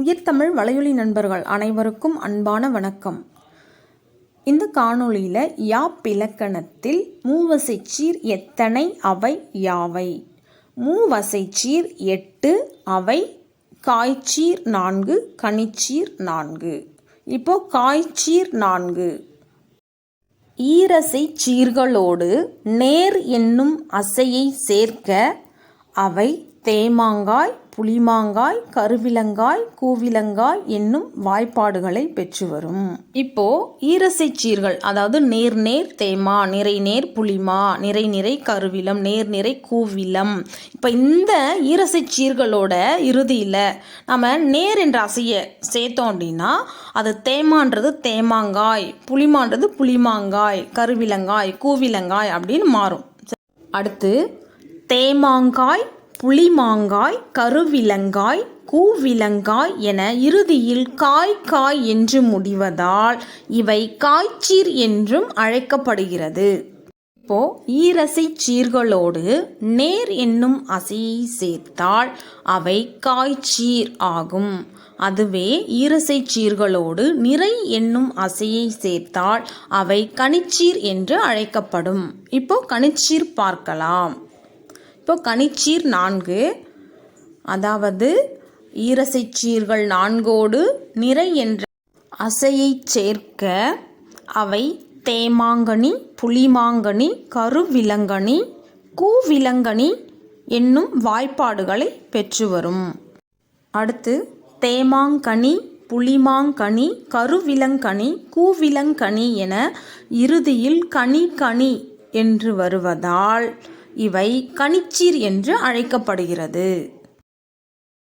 உயிர்த்தமிழ் வலையொலி நண்பர்கள் அனைவருக்கும் அன்பான வணக்கம். இந்த காணொளியில் யாப்பிலக்கணத்தில் மூவசைச்சீர் எத்தனை அவை யாவை? மூவசைச்சீர் எட்டு அவை காய்ச்சீர் நான்கு கனிச்சீர் நான்கு. இப்போ காய்ச்சீர் நான்கு. ஈரசை சீர்களோடு நேர் என்னும் அசையை சேர்க்க அவை தேமாங்காய் புளிமாங்காய் கருவிலங்காய் கூவிலங்காய் என்னும் வாய்ப்பாடுகளை பெற்று வரும். இப்போ ஈரசை சீர்கள் அதாவது நேர் நேர் தேமா நிறை நேர் புளிமா நிறை நிறை கருவிலம் நேர் நிறை கூவிலம். இப்போ இந்த ஈரசை சீர்களோட இறுதியில் நம்ம நேர் என்ற அசையை சேர்த்தோம் அப்படின்னா அது தேமான்றது தேமாங்காய் புளிமான்றது புளிமாங்காய் கருவிலங்காய் கூவிலங்காய் அப்படின்னு மாறும். அடுத்து தேமாங்காய் புளிமாங்காய் கருவிலங்காய் கூவிலங்காய் என இறுதியில் காய் காய் என்று முடிவதால் இவை காய்ச்சீர் என்றும் அழைக்கப்படுகிறது. இப்போ ஈரசை சீர்களோடு நேர் என்னும் அசையை சேர்த்தால் அவை காய்ச்சீர் ஆகும். அதுவே ஈரசை சீர்களோடு நிறை என்னும் அசையை சேர்த்தால் அவை கனிச்சீர் என்று அழைக்கப்படும். இப்போ கனிச்சீர் பார்க்கலாம். இப்போ கனிச்சீர் நான்கு அதாவது ஈரசைச்சீர்கள் நான்கோடு நிறை என்ற அசையை சேர்க்க அவை தேமாங்கனி புளிமாங்கனி கருவிலங்கனி கூவிலங்கனி என்னும் வாய்ப்பாடுகளை பெற்று வரும். அடுத்து தேமாங்கனி புளிமாங்கனி கருவிலங்கனி கூவிலங்கனி என இறுதியில் கனி கனி என்று வருவதால் இவை கனிச்சீர் என்று அழைக்கப்படுகிறது.